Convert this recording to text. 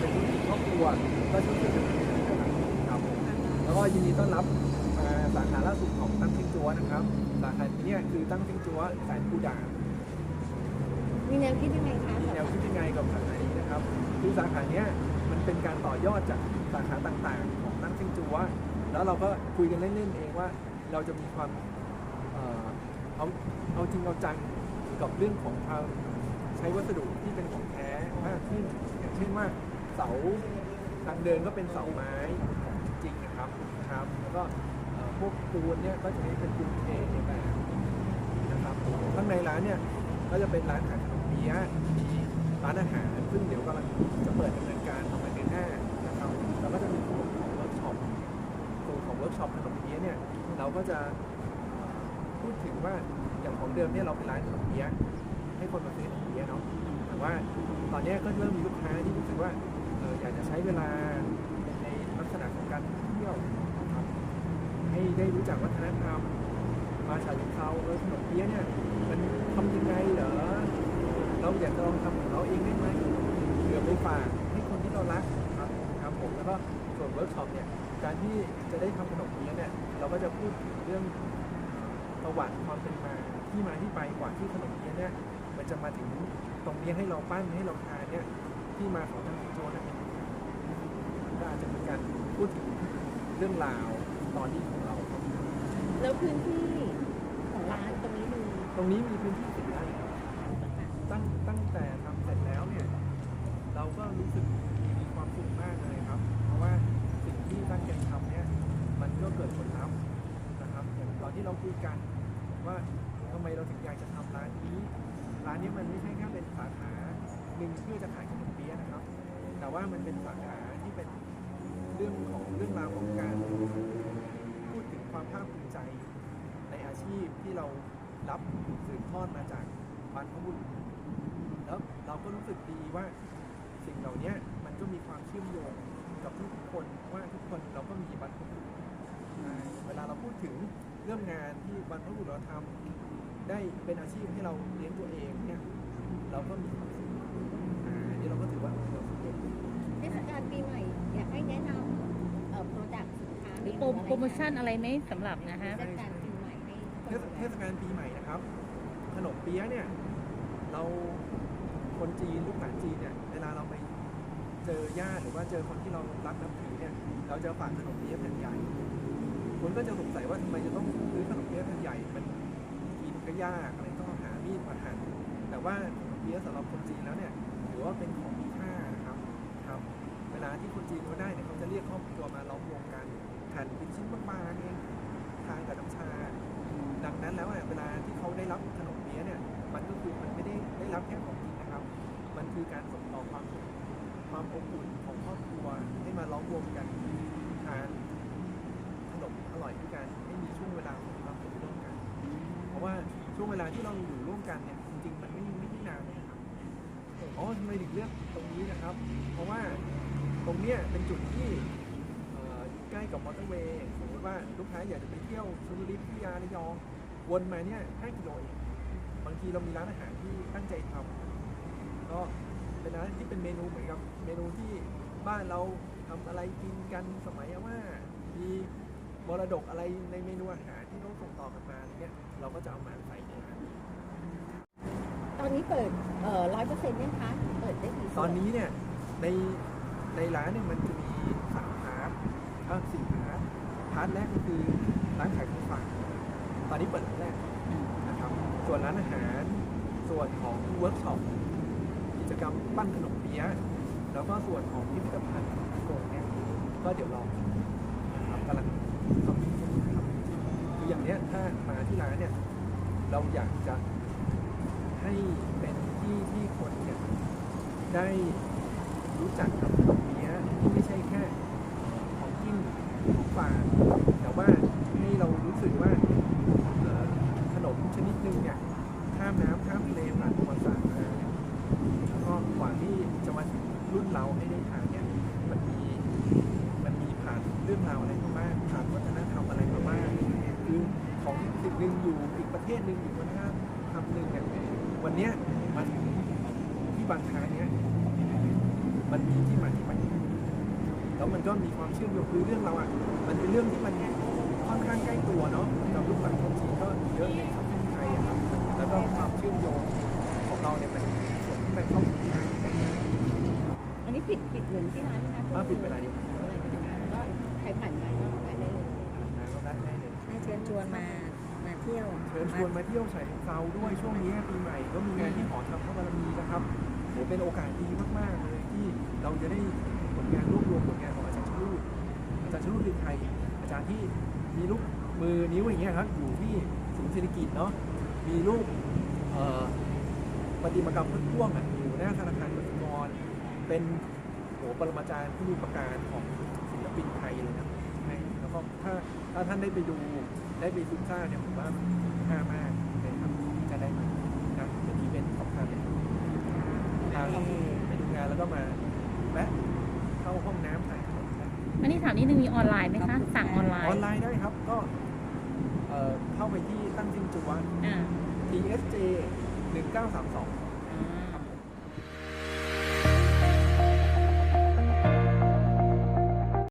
เราเป็นธุรกิจครอบครัวก็ช่วยๆกันนะครับผมแล้วก็ยินดีต้อนรับมาสาขาล่าสุดของตั้งพิงจัวนะครับสาขานี้เนี่ยคือตั้งพิงจัวสายปูดานมีแนวคิดยังไงคะมีแนวคิดยังไงกับสาขานี้นะครับคือสาขาเนี้ยมันเป็นการต่อยอดจากสาขาต่างๆ ของตั้งพิงจัวแล้วเราก็คุยกันเล่นๆเองว่า เราจะมีความเอ่อเอาเอาจริงเอาจังกับเรื่องของความใช้วัสดุที่เป็นของแท้มากขึ้นอย่างเช่นว่า เสาทางเดินก็เป็นเสาไม้จริงนะครับครับ แล้วก็พวกปูนเนี่ยก็จะให้เป็นปูนเทแบบนะครับข้างในร้านเนี่ยก็จะเป็นร้านขายขนมเปี๊ยะมีร้านอาหารซึ่งเดี๋ยวกำลังจะเปิดดำเนินการประมาณเดือนหน้านะครับแล้วก็จะมีส่วของเวิร์กช็อปส่วของเวิร์กช็อปขนมเปี๊ยะเนี่ยเราก็จะพูดถึงว่าอย่างของเดิมเนี่ยเราเป็นร้านขนมเปี๊ยะให้คนมาซื้อขนมเปี๊ยะเนาะแต่ว่าตอนนี้ก็เริ่มมีลูกค้าที่รู้สึกว่า ออยากจะใช้เวลาในลักษณะของการท่องเที่ยวนะครับให้ได้รู้จักวัฒนธรรมมาฉาเชิงเทราเออขนมเปี๊ยะเนี่ยมันทำยังไงเหรอเราอยากจะลองทำของเราเองได้ไหมเหลือไปฝากให้คนที่เรารักครับครับผมแล้วก็ส่วนเวิร์กช็อปเนี่ยการที่จะได้ทำขนมเปี๊ยะเนี่ยเราก็จะพูดถึงเรื่องประวัติความเป็นมาที่มาที่ไปกว่าที่ขนมเปี๊ยะเนี่ยมันจะมาถึงตรงนี้ให้เราปั้นให้เราทานเนี่ย ที่มาของทางโจนะเป็นยังไงก็อาจจะมีการพูดถึงเรื่องราวตอนนี้ของเรา แล้วพื้นที่ของร้านตรงนี้มีตรงนี้มีพื้นที่สิบไร่ครับตั้งตั้งแต่ทำเสร็จแล้วเนี่ย เราก็รู้สึกมีความสุขมากเลยครับ เพราะว่าสิ่งที่ตั้งใจทำเนี่ย มันก็เกิดผลลัพธ์นะครับ อย่างตอนที่เราคุยกันว่าทำไมเราถึงอยากจะทำร้านนี้ ร้านนี้มันไม่ใช่แค่เป็นสาขาหนึ่งเพื่อจะขายขนม แต่ว่ามันเป็นสาขาที่เป็นเรื่องของเรื่องราวของการพูดถึงความภาคภูมิใจ ในอาชีพที่เรารับสืบทอดมาจากบรรพบุรุษแล้วเราก็รู้สึกดีว่าสิ่งเหล่านี้มันก็มีความเชื่อมโยงกับทุกคนว่าทุกคนเราก็มีบรรพบุรุษเวลาเราพูดถึงเรื่องงานที่บรรพบุรุษเราทำได้เป็นอาชีพให้เราเลี้ยงตัวเองเนี่ยเราก็มี โปรโปรโมชั่นอะไรไหมสำหรับนะฮะเทศกาลปีใหม่ในเทศเทศกาลปีใหม่นะครับ ขนมเปี๊ยะเนี่ย เราคนจีนลูกหลานจีนเนี่ยเวลาเราไปเจอญาติหรือว่าเจอคนที่เรารักนับถือเนี่ย เราจะฝากขนมเปี๊ยะแผ่นใหญ่คนก็จะสงสัยว่าทำไมจะต้องซื้อขนมเปี๊ยะแผ่นใหญ่มันกินก็ยากอะไรต้องหามีดมาหั่นแต่ว่าขนมเปี๊ยะสำหรับคนจีนแล้วเนี่ยถือว่าเป็นของมีค่านะครับครับ เวลาที่คนจีนเขาได้เนี่ยเขาจะเรียกครอบครัวมาล้อมวงกัน หั่นเป็นชิ้นบางๆเองทานกับน้ำชา ดังนั้นแล้วเนี่ยเวลาที่เขาได้รับขนมเปี๊ยะเนี่ยมันก็คือมันไม่ได้ได้รับแค่ของกินนะครับ มันคือการส่งต่อความความอบอุ่นของครอบครัวให้มาล้อมวงกันทานขนมอร่อยด้วยกันให้มีช่วงเวลาของความสุขร่วมกัน เพราะว่าช่วงเวลาที่เราอยู่ร่วมกันเนี่ยจริงๆมันไม่ไม่ได้นานเลยครับอ๋อทำไมถึงเลือกตรงนี้นะครับ เพราะว่าตรงเนี้ยเป็นจุดที่ อ่ออยู่ใกล้กับมอเตอร์เวย์สมมติว่าลูกค้าอยากจะไปเที่ยวชลบุรีพัทยาระยองวนมาเนี่ย5กิโลเองบางทีเรามีร้านอาหารที่ตั้งใจทำก็เป็นร้านที่เป็นเมนูเหมือนกับเมนูที่บ้านเราทำอะไรกินกันสมัยว่ามีมรดกอะไรในเมนูอาหารที่ต้องส่งต่อกันมาอะไรเงี้ยเราก็จะเอามาใส่ในร้านตอนนี้เปิดเอ่อร้อยเปอร์เซ็นต์ยังคะเปิดได้กี่ส่ตวอนนี้เนี่ยในในร้านเนี่ยมันจะมีสามพาร์ทเออสี่พาร์ทพาร์ทแรกก็คือร้านขายของฝากตอนนี้เปิดร้านแรกนะครับ ส่วนร้านอาหาร ส่วนของเวิร์กช็อปกิจกรรมปั้นขนมเปี๊ยะแล้วก็ส่วนของพิพิธภัณฑ์โกงเนี่ยก็เดี๋ยวรอนะครับกำลังทำนะครับคืออย่างเนี้ยถ้ามาที่ร้านเนี่ยเราอยากจะให้เป็นที่ที่คนเนี่ยได้รู้จักกับขนมเปี๊ยะที่ไม่ใช่แค่ ของฝาแต่ว่าให้เรารู้สึกว่าขนมชนิดหนึ่งเนี่ยข้ามน้ำข้ามทะเลผ่านประวัติศาสตร์มาเนี่ยแล้วก็กว่าที่จะมาถึงรุ่นเราให้ได้ทานเนี่ยมันมีมันมีผ่านเรื่องราวอะไรมาบ้างผ่านวัฒนธรรมอะไรมาบ้างคือของสิ่งหนึ่งอยู่อีกประเทศหนึ่งอยู่วัฒนธรรมหนึ่งเนี่ยวันเนี้ยมันที่บางครั้งเนี้ยมันมีที่มาที่ไป แล้วมันก็มีความเชื่อมโยงคือเรื่องเราอะมันเป็นเรื่องที่มันค่อนข้างใกล้ตัวเนาะกับลูกหลานคนจีนก็เยอะในสังคมไทยอะครับแล้วก็ความเชื่อมโยงของเราเนี่ยมันส่วนที่มันเข้าถึงง่ายกันอันนี้ปิดปิดเหมือนที่ร้านไหมคะมาปิดเวลาเดียวอะไรก็ได้แล้วก็ใครผ่านมาก็ไปได้เลยนะก็ได้ได้เลยให้เชิญชวนมามาเที่ยวเชิญชวนมาเที่ยวฉะเชิงเซาด้วยช่วงนี้ปีใหม่ก็มีงานที่หอธรรมพระบารมีนะครับโหเป็นโอกาสดีมากๆเลยที่เราจะได้ผล งานรวบรวมผลงานของอาจารย์ชลูดอาจารย์ชลูดคือใครอาจารย์ที่มีลูกมือนิ้วอย่างเงี้ยครับอยู่ที่ศูนย์เศรษฐกิจเนาะมีรูปเอ่อประติมากรรมพึ่งพ่วงอะอยู่หน้าธนาคารกสิกรเป็นโหปรมาจารย์ผู้มีประการของศิลปินไทยเลยนะใช่แล้วก็ถ้าถ้าท่านได้ไปดูได้ไปซุ้มซ่าเนี่ยผมว่าคุ้มค่ามากเลยครับที่จะได้มานะเป็นอีเวนต์สำคัญเลยพาเข้าไปดูงานแล้วก็มาแวะ เข้าห้องน้ำถ่ายขนมกันอันนี้ถามนิดนึงมีออนไลน์ไหมคะ สั่งออนไลอน์อนไลน์ได้ครับก็เอ่อเข้าไปที่ตั้งจิงจุวัน อ่า TSJ 1932